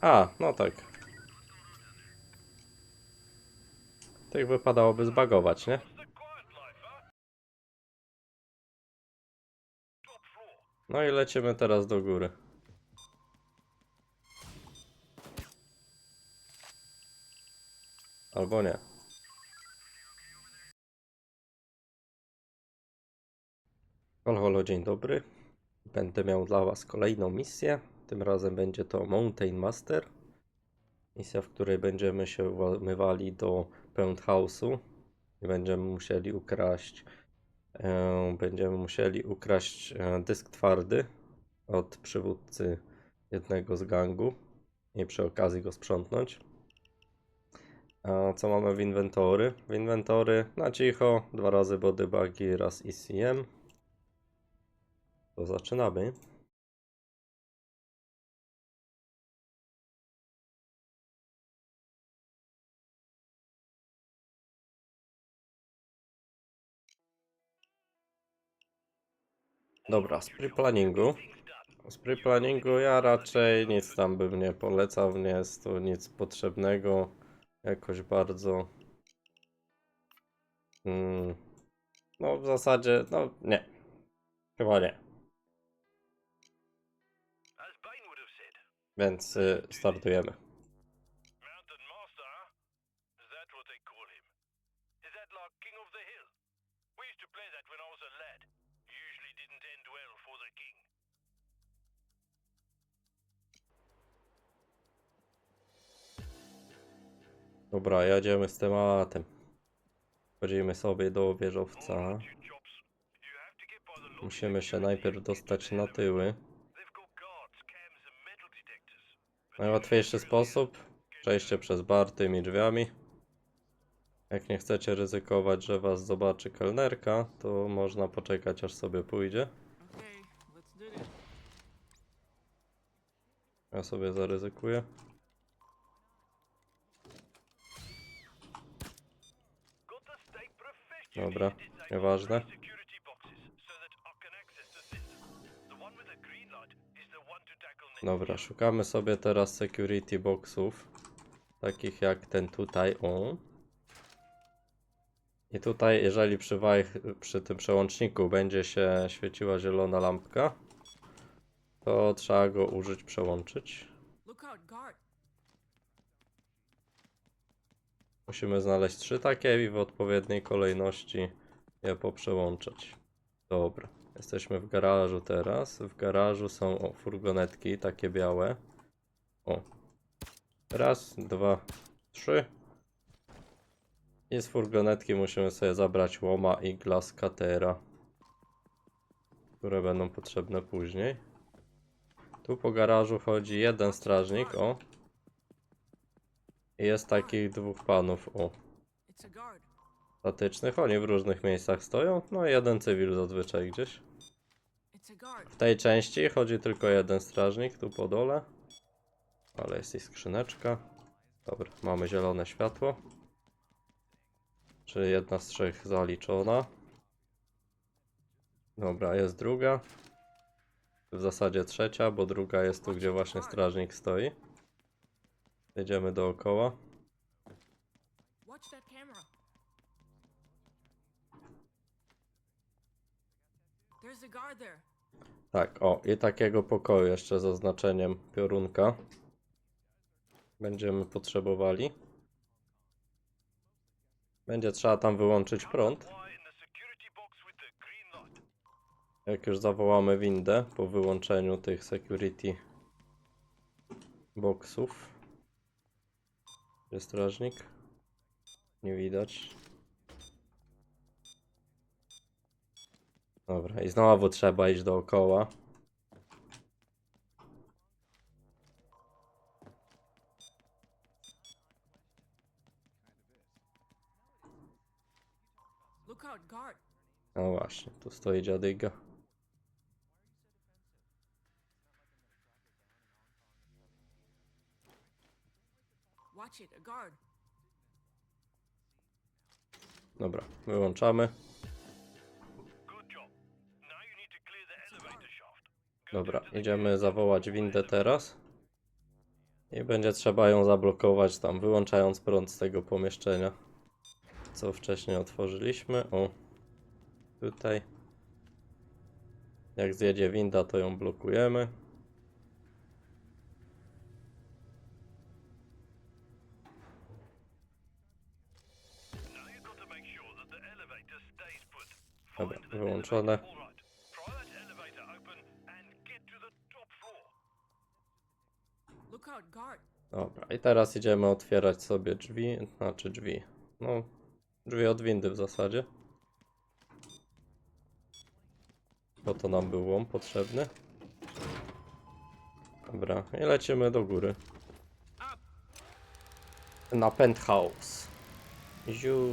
A, no tak. Tych wypadałoby zbagować, nie? No i lecimy teraz do góry. Albo nie. Halo, halo, dzień dobry. Będę miał dla Was kolejną misję. Tym razem będzie to Mountain Master. Misja, w której będziemy się włamywali do Penthouse'u i będziemy musieli ukraść e, będziemy musieli ukraść e, dysk twardy od przywódcy jednego z gangu i przy okazji go sprzątnąć. A co mamy w inwentory? W inwentory na cicho, dwa razy bodybugi, raz ECM. To zaczynamy. Dobra, z pre-planningu. Z pre-planningu ja raczej nic tam bym nie polecał, nie jest to nic potrzebnego jakoś bardzo. Mm, no w zasadzie, no nie. Chyba nie. Więc y, startujemy. Dobra, jedziemy z tematem. Wchodzimy sobie do wieżowca. Musimy się najpierw dostać na tyły. Najłatwiejszy sposób przejście przez bar tymi drzwiami. Jak nie chcecie ryzykować, że was zobaczy kelnerka, to można poczekać aż sobie pójdzie. Ja sobie zaryzykuję. Tackle next. Dobra, szukamy sobie teraz security boxów. Takich jak ten tutaj, o. I tutaj, jeżeli przy, waj- przy tym przełączniku będzie się świeciła zielona lampka, to trzeba go użyć, przełączyć. Look out, guard. Musimy znaleźć trzy takie i w odpowiedniej kolejności je poprzełączać. Dobra, jesteśmy w garażu teraz. W garażu są o, furgonetki, takie białe. O. Raz, dwa, trzy. I z furgonetki musimy sobie zabrać łoma i glass cuttera, które będą potrzebne później. Tu po garażu chodzi jeden strażnik, o. Jest takich dwóch panów, o, statycznych. Oni w różnych miejscach stoją. No i jeden cywil zazwyczaj gdzieś. W tej części chodzi tylko jeden strażnik, tu po dole. Ale jest i skrzyneczka. Dobra, mamy zielone światło. Czyli jedna z trzech zaliczona. Dobra, jest druga. W zasadzie trzecia, bo druga jest tu, gdzie właśnie strażnik stoi. Jedziemy dookoła. Tak, o, i takiego pokoju jeszcze z oznaczeniem piorunka. Będziemy potrzebowali. Będzie trzeba tam wyłączyć prąd. Jak już zawołamy windę po wyłączeniu tych security boxów. Jest strażnik? Nie widać. Dobra, i znowu trzeba iść dookoła. No właśnie, tu stoi dziadyga. Dobra, to the idziemy zawołać windę teraz. I będzie trzeba ją zablokować tam, wyłączając prąd z tego pomieszczenia. Co wcześniej otworzyliśmy. O, tutaj. Jak zjedzie winda, to ją blokujemy. Out, guard. Dobra, i teraz idziemy otwierać sobie drzwi, znaczy drzwi. No, drzwi od windy w zasadzie. Po to nam był łom potrzebny. Dobra, i lecimy do góry. Na penthouse. Ziu,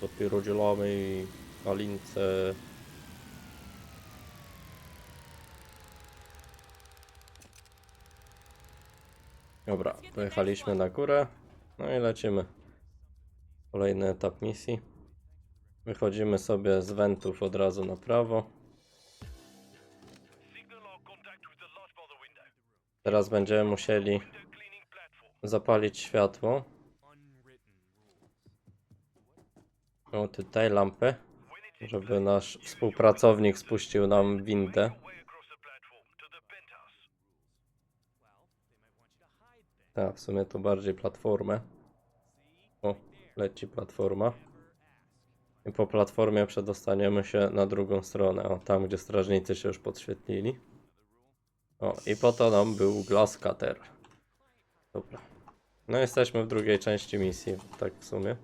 dopiero dzielamy malince. Dobra, pojechaliśmy na górę. No i lecimy. Kolejny etap misji. Wychodzimy sobie z wentów od razu na prawo. Teraz będziemy musieli zapalić światło. O, tutaj is żeby nasz współpracownik spuścił nam windę. Tak, w sumie to bardziej platformę. O, leci platforma. I po platformie przedostaniemy się na drugą stronę, o tam gdzie strażnicy się już podświetlili. O, i po to nam był glass cutter. Dobra. No jesteśmy w drugiej części misji, tak w sumie.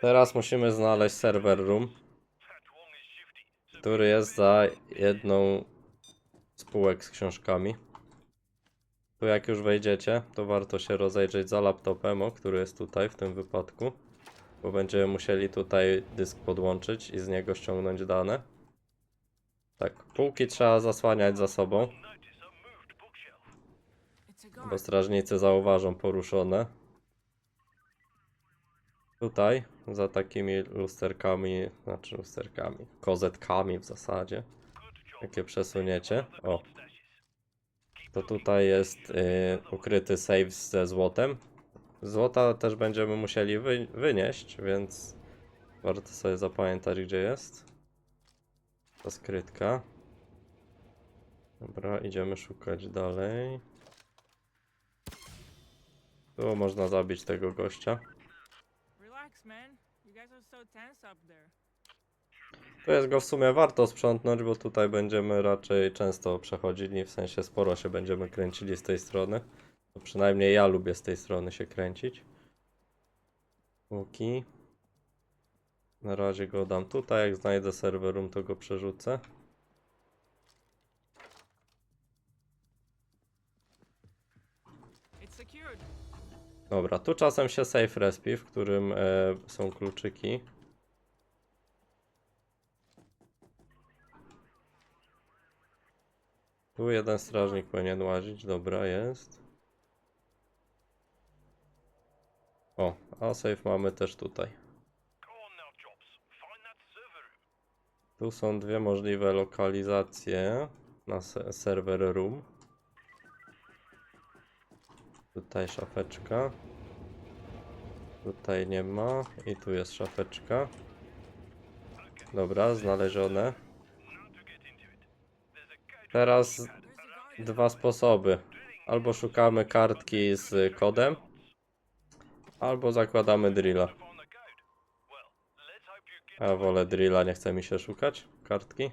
Teraz musimy znaleźć server room, który jest za jedną z półek z książkami. Tu jak już wejdziecie, to warto się rozejrzeć za laptopem, o, który jest tutaj w tym wypadku. Bo będziemy musieli tutaj dysk podłączyć i z niego ściągnąć dane. Tak, półki trzeba zasłaniać za sobą, bo strażnicy zauważą poruszone. Tutaj, za takimi lusterkami, znaczy lusterkami, kozetkami w zasadzie, jakie przesuniecie. O, to tutaj jest y, ukryty save ze złotem. Złota też będziemy musieli wy, wynieść, więc warto sobie zapamiętać, gdzie jest. Ta skrytka. Dobra, idziemy szukać dalej. Tu można zabić tego gościa. Tu jest go w sumie warto sprzątnąć, bo tutaj będziemy raczej często przechodzili, w sensie sporo się będziemy kręcili z tej strony. To przynajmniej ja lubię z tej strony się kręcić. Łuki. Na razie go dam tutaj, jak znajdę serwer room to go przerzucę. Dobra, tu czasem się safe respi, w którym e, są kluczyki. Tu jeden strażnik powinien łazić, dobra jest. O, a safe mamy też tutaj. Tu są dwie możliwe lokalizacje na se server room. Tutaj szafeczka. Tutaj nie ma. I tu jest szafeczka. Dobra, znalezione. Teraz dwa sposoby. Albo szukamy kartki z kodem, albo zakładamy drilla. to find the code. Well, let's hope you get A wolę drilla, nie chce mi się szukać kartki.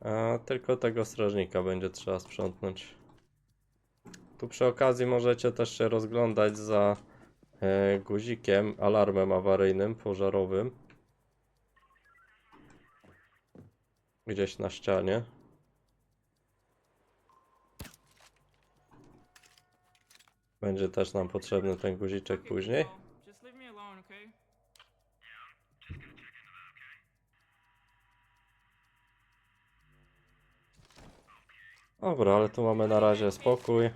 A tylko tego strażnika będzie trzeba sprzątnąć. Tu przy okazji możecie też się rozglądać za e, guzikiem, alarmem awaryjnym, pożarowym. Gdzieś na ścianie. Będzie też nam potrzebny ten guziczek później. Dobra, ale tu mamy na razie spokój.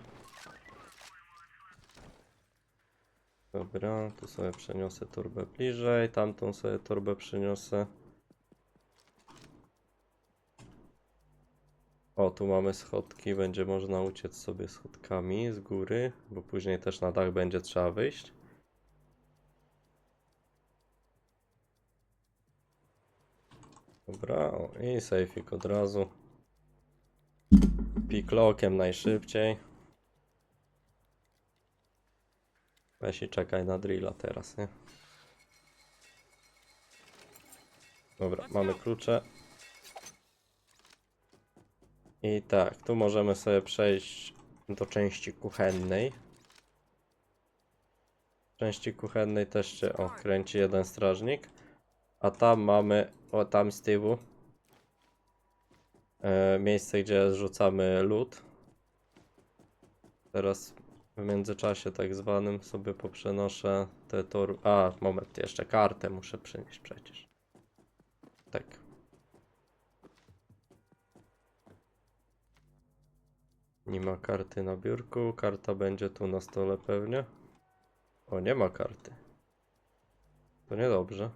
Dobra, tu sobie przeniosę torbę bliżej, tamtą sobie torbę przyniosę. O, tu mamy schodki, będzie można uciec sobie schodkami z góry, bo później też na dach będzie trzeba wyjść. Dobra, o, i sejfik od razu. Piklokiem najszybciej. Weź i czekaj na drilla teraz, nie? Dobra, mamy klucze. I tak, tu możemy sobie przejść do części kuchennej. W części kuchennej też się o, kręci jeden strażnik. A tam mamy, o tam z tyłu, e, miejsce, gdzie zrzucamy lód. Teraz w międzyczasie tak zwanym sobie poprzenoszę te tor... A, moment, jeszcze kartę muszę przynieść przecież. Tak. Nie ma karty na biurku. Karta będzie tu na stole pewnie. O, nie ma karty. To niedobrze.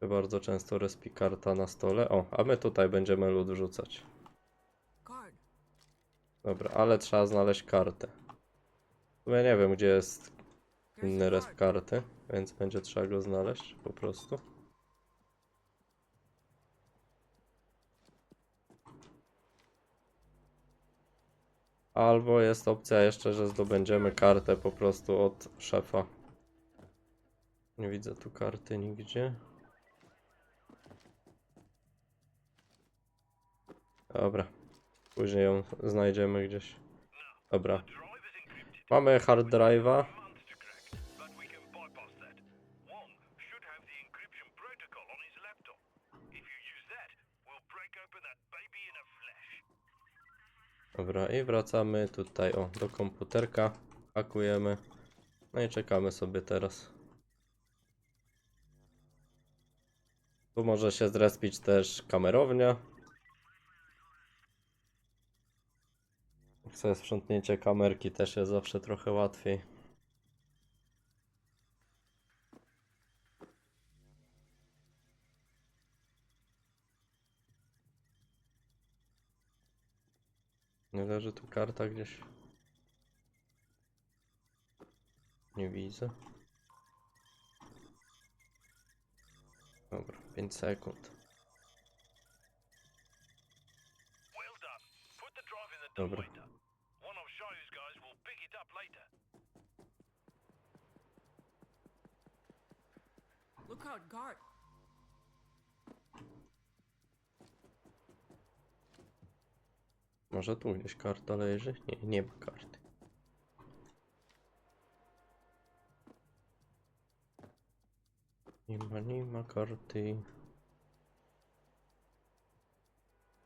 Bardzo często respi karta na stole. O, a my tutaj będziemy lód wrzucać. Dobra, ale trzeba znaleźć kartę. Ja nie wiem, gdzie jest inny resp karty, więc będzie trzeba go znaleźć po prostu. Albo jest opcja jeszcze, że zdobędziemy kartę po prostu od szefa. Nie widzę tu karty nigdzie. Dobra. Później ją znajdziemy gdzieś. Dobra. Mamy hard drive'a. Dobra, i wracamy tutaj, o, do komputerka. Hakujemy. No i czekamy sobie teraz. Tu może się zrespić też kamerownia. Chce sprzątnięcie kamerki też jest zawsze trochę łatwiej. Nie leży tu karta gdzieś? Nie widzę. Dobra, 5 sekund. Well Look out, guard. Może tu gdzieś karta leży? Nie, nie ma karty. Nie ma, nie ma karty.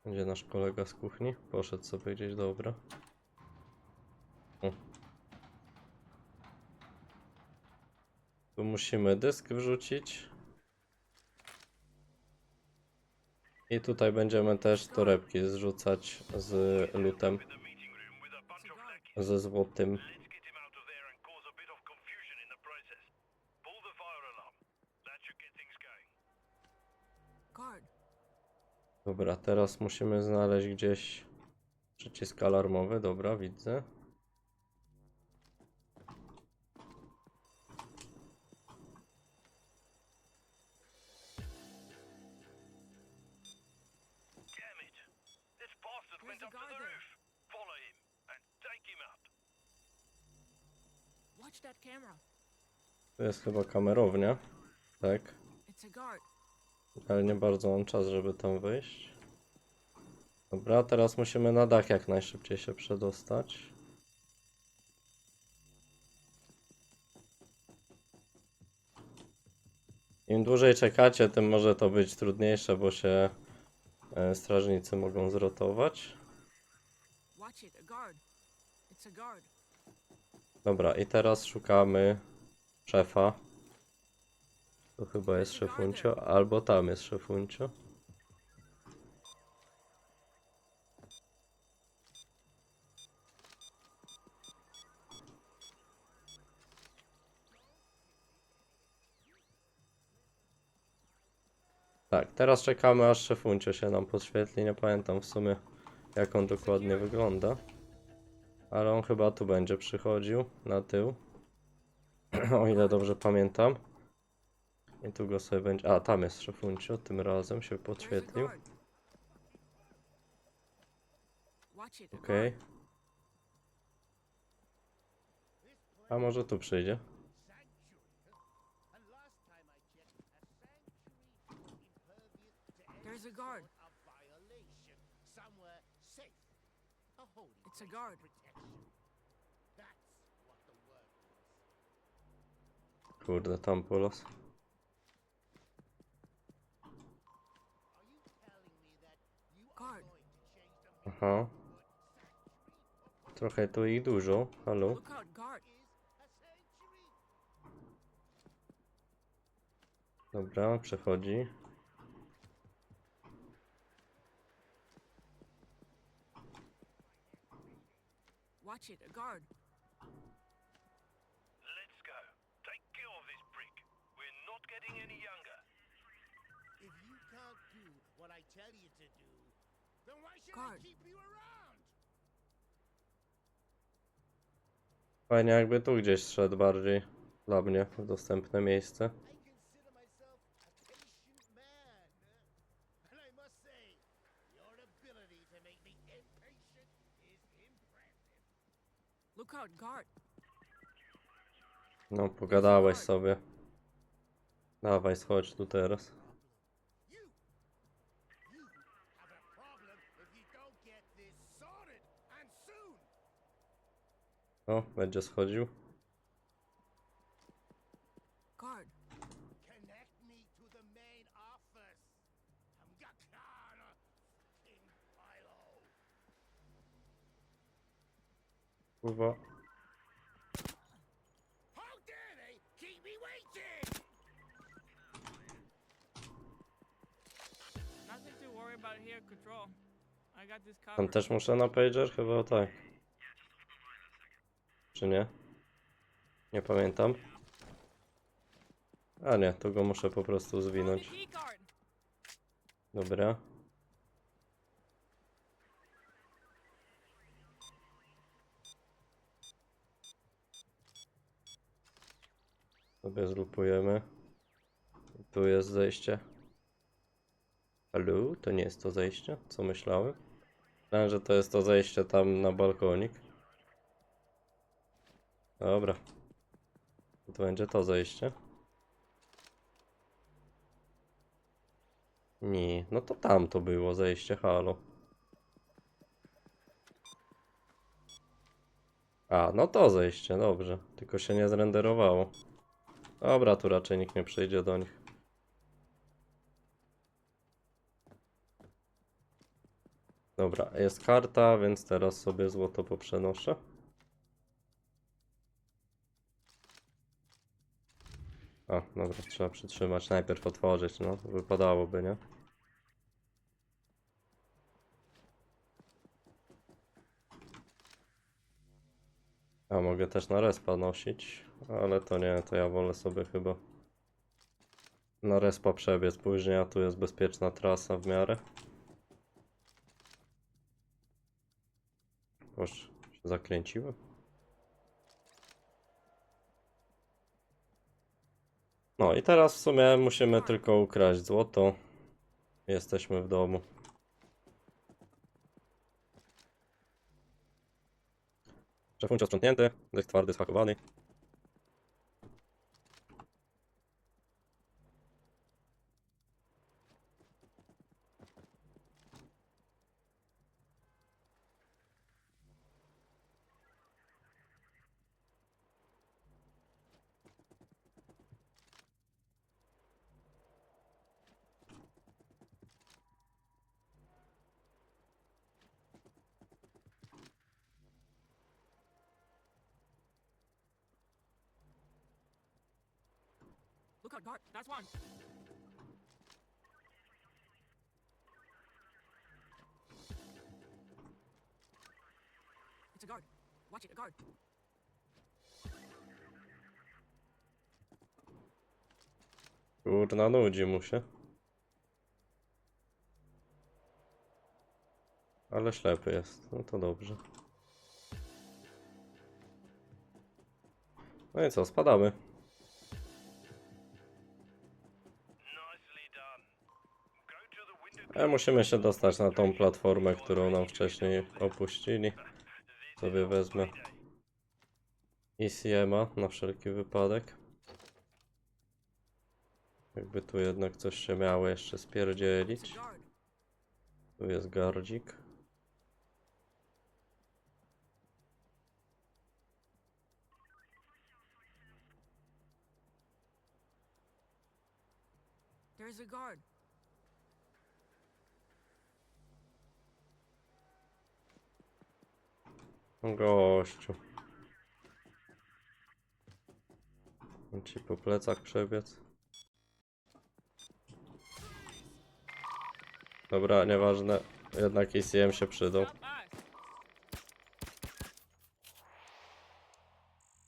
Gdzie nasz kolega z kuchni? Poszedł sobie gdzieś, dobra. Musimy dysk wrzucić. I tutaj będziemy też torebki zrzucać z lutem, ze złotym. Dobra, teraz musimy znaleźć gdzieś przycisk alarmowy. Dobra, widzę. Tu jest chyba kamerownia. Tak, ale nie bardzo mam czas, żeby tam wyjść. Dobra, teraz musimy na dach jak najszybciej się przedostać. Im dłużej czekacie, tym może to być trudniejsze, bo się e, strażnicy mogą zrotować. Watch it, a guard. It's a guard. Dobra, i teraz szukamy szefa. Tu chyba jest szefuncio, albo tam jest szefuncio. Tak, teraz czekamy aż szefuncio się nam podświetli. Nie pamiętam w sumie jak on dokładnie wygląda. Ale on chyba tu będzie przychodził na tył. o ile dobrze pamiętam. I tu go sobie będzie. A, tam jest szefuncio. Tym razem się podświetlił. Okej. guard. A może tu przyjdzie? There's. It's a guard. Kurde, tam polos. Aha. Trochę tu ich dużo. Halo? Dobra, przechodzi. Watch it. A guard. Let's go. Take care of this brick. We're not getting any younger. If you can't do what I tell you to do, then why should Guard. I keep you around? Fajnie jakby tu gdzieś szedł bardziej dla mnie w dostępne miejsce. No, pogadałeś sobie. Dawaj, schodź tu teraz. You, you have a Tam też muszę na pager? Chyba tak. Czy nie? Nie pamiętam. A nie, to go muszę po prostu zwinąć. Dobra. Sobie zlupujemy. Tu jest zejście. Halo? To nie jest to zejście? Co myślałem? Myślałem, że to jest to zejście tam na balkonik. Dobra. To będzie to zejście. Nie, no to tam to było zejście, halo. A, no to zejście, dobrze. Tylko się nie zrenderowało. Dobra, tu raczej nikt nie przyjdzie do nich. Dobra, jest karta, więc teraz sobie złoto poprzenoszę. A, dobra, trzeba przytrzymać, najpierw otworzyć, no, wypadałoby, nie? A mogę też na respa nosić, ale to nie, to ja wolę sobie chyba na respa przebiec później, a tu jest bezpieczna trasa w miarę. Się zakręciłem. No i teraz w sumie musimy tylko ukraść złoto. Jesteśmy w domu. Szefuncio sprzątnięty, dech twardy schakowany. Guard, guard. That's one. It's a guard. Watch it, a guard. Kurna, nudzi mu się. Ale ślepy jest, no to dobrze. No i co, spadamy. Ale musimy się dostać na tą platformę, którą nam wcześniej opuścili. Sobie wezmę ECM'a na wszelki wypadek. Jakby tu jednak coś się miało jeszcze spierdzielić. Tu jest gardzik. There's a guard. Gościu. On ci po plecach przebiec. Dobra, nieważne. Jednak ECM się przydał.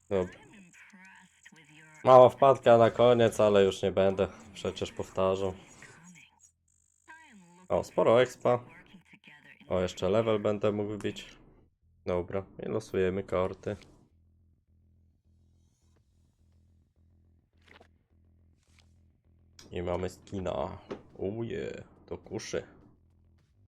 Dobra. Mała wpadka na koniec, ale już nie będę przecież powtarzał. O, sporo expa. O, jeszcze level będę mógł bić. Dobra, i losujemy karty. I mamy skina. Uje, to kuszy.